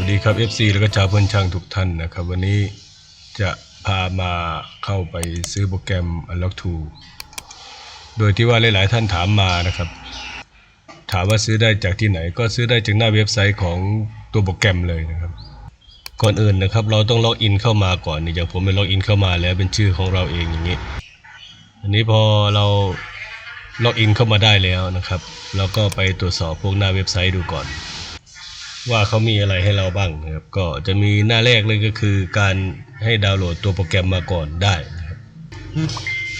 วัสดีครับ FC แล้วก็ชาวเพื่อนช่างทุกท่านนะครับ วันนี้จะพามาเข้าไปซื้อโปรแกรม Unlock 2 โดยที่ว่าหลายๆท่านถามมานะครับ ถามว่าซื้อได้จากที่ไหน ก็ซื้อได้จากหน้าเว็บไซต์ของตัวโปรแกรมเลยนะครับ ก่อนอื่นนะครับ เราต้องล็อกอินเข้ามาก่อนนี่อย่างผมเป็นล็อกอินเข้ามาแล้วเป็นชื่อของเราเองอย่างนี้อันนี้พอเราล็อกอินเข้ามาได้แล้วนะครับ เราก็ไปตรวจสอบพวกหน้าเว็บไซต์ดูก่อน ว่าเขามีอะไรให้เราบ้างนะครับ ก็จะมีหน้าแรกเลยก็คือการให้ดาวน์โหลดตัวโปรแกรมมาก่อนได้นะครับ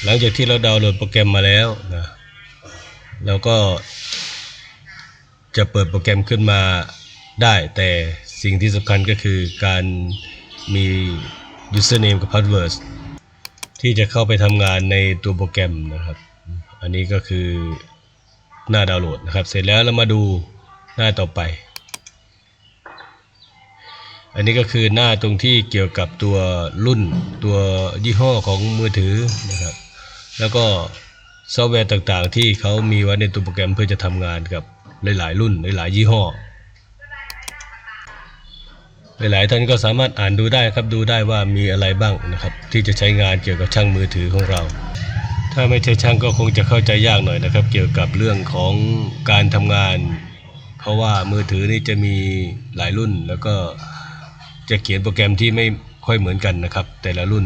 หลังจากที่เราดาวน์โหลดโปรแกรมมาแล้วนะเราก็จะเปิดโปรแกรมขึ้นมาได้ แต่สิ่งที่สำคัญก็คือการมี username กับ password ที่จะเข้าไปทำงานในตัวโปรแกรมนะครับ อันนี้ก็คือหน้าดาวน์โหลดนะครับ เสร็จแล้วเรามาดูหน้าต่อไป อันนี้ก็คือหน้าตรงที่เกี่ยวกับตัวรุ่นตัวยี่ห้อของมือถือนะครับ แล้วก็ซอฟต์แวร์ต่างๆ ที่เขามีไว้ในตัวโปรแกรมเพื่อจะทำงานกับหลายๆ รุ่นหลายๆยี่ห้อ หลายๆท่านก็สามารถอ่านดูได้ครับดูได้ว่ามีอะไรบ้างนะครับ ที่จะใช้งานเกี่ยวกับช่างมือถือของเรา ถ้าไม่ใช่ช่างก็คงจะเข้าใจยากหน่อยนะครับ เกี่ยวกับเรื่องของการทำงาน เพราะว่ามือถือนี่จะมีหลายรุ่นแล้วก็ จะเขียนโปรแกรมที่ไม่ค่อยเหมือนกันนะครับ แต่ละรุ่น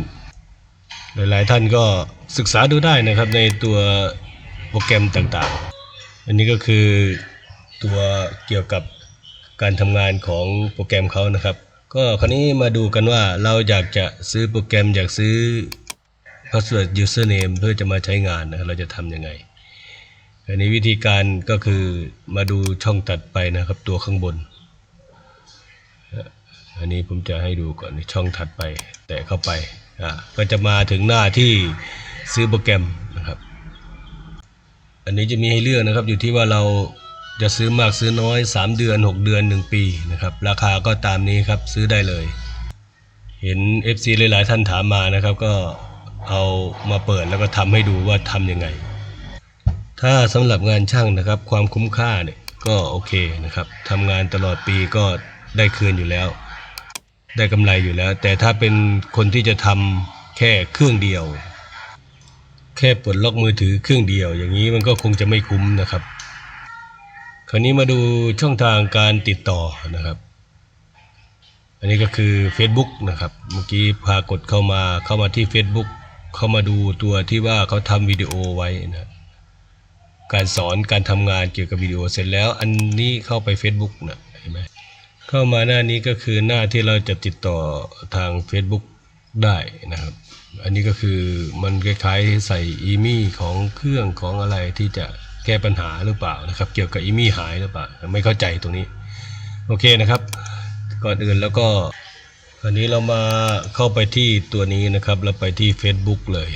หลายๆท่านก็ศึกษาดูได้นะครับในตัวโปรแกรมต่างๆ อันนี้ก็คือตัวเกี่ยวกับการทำงานของโปรแกรมเขานะครับ ก็คราวนี้มาดูกันว่าเราอยากจะซื้อโปรแกรมอยากซื้อ password username เพื่อจะมาใช้งานนะครับเราจะทำยังไงอันนี้วิธีการก็คือมาดูช่องตัดไปนะครับตัวข้างบน อันนี้ผมจะให้ดูก่อนช่องถัดไป แตะเข้าไปอ่าก็จะมาถึงหน้าที่ซื้อโปรแกรมนะครับ อันนี้จะมีให้เลือกนะครับ อยู่ที่ว่าเราจะซื้อมากซื้อน้อย 3 เดือน 6 เดือน 1 ปีนะครับ ราคาก็ตามนี้ครับซื้อได้เลย เห็น FC หลาย ๆ ท่านถามมานะครับ ก็เอามาเปิดแล้วก็ทำให้ดูว่าทำยังไง ถ้าสำหรับงานช่างนะครับ ความคุ้มค่าเนี่ยก็โอเคนะครับทำงานตลอดปีก็ได้คืนอยู่แล้ว ได้กำไรอยู่แล้ว แต่ถ้าเป็นคนที่จะทำแค่เครื่องเดียว แค่ปลดล็อกมือถือเครื่องเดียว อย่างนี้มันก็คงจะไม่คุ้มนะครับ คราวนี้มาดูช่องทางการติดต่อนะครับ อันนี้ก็คือ Facebook นะครับเมื่อกี้พากดเข้ามาเข้ามาที่ Facebook เข้ามาดูตัวที่ว่าเขาทำวิดีโอไว้นะการสอนการทำงานเกี่ยวกับวิดีโอเสร็จแล้ว อันนี้เข้าไป Facebook นะเห็นไหม เข้ามาหน้านี้ก็คือหน้าที่เราจะติดต่อทาง Facebook ได้นะครับ อันนี้ก็คือมันคล้ายๆใส่อีมี่ของเครื่องของอะไรที่จะแก้ปัญหาหรือเปล่านะครับ เกี่ยวกับอีมี่หายหรือเปล่า ไม่เข้าใจตรงนี้ โอเคนะครับ ก่อนอื่นแล้วก็อันนี้เรามาเข้าไปที่ตัวนี้นะครับ แล้วไปที่ Facebook เลย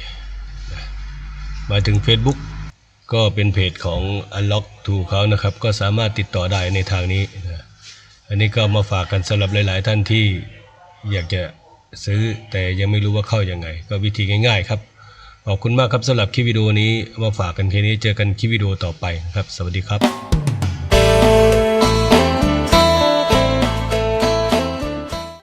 มาถึง Facebook ก็เป็นเพจของ Unlock to เขานะครับ ก็สามารถติดต่อได้ในทางนี้ อันนี้ก็มาฝากกันสำหรับหลาย ๆ ท่านที่อยากจะซื้อแต่ยังไม่รู้ว่าเข้ายังไง ก็วิธีง่าย ๆ ครับ ขอบคุณมากครับสำหรับคลิปวิดีโอนี้มาฝากกันแค่นี้เจอกันคลิปวิดีโอต่อไปนะครับ สวัสดีครับ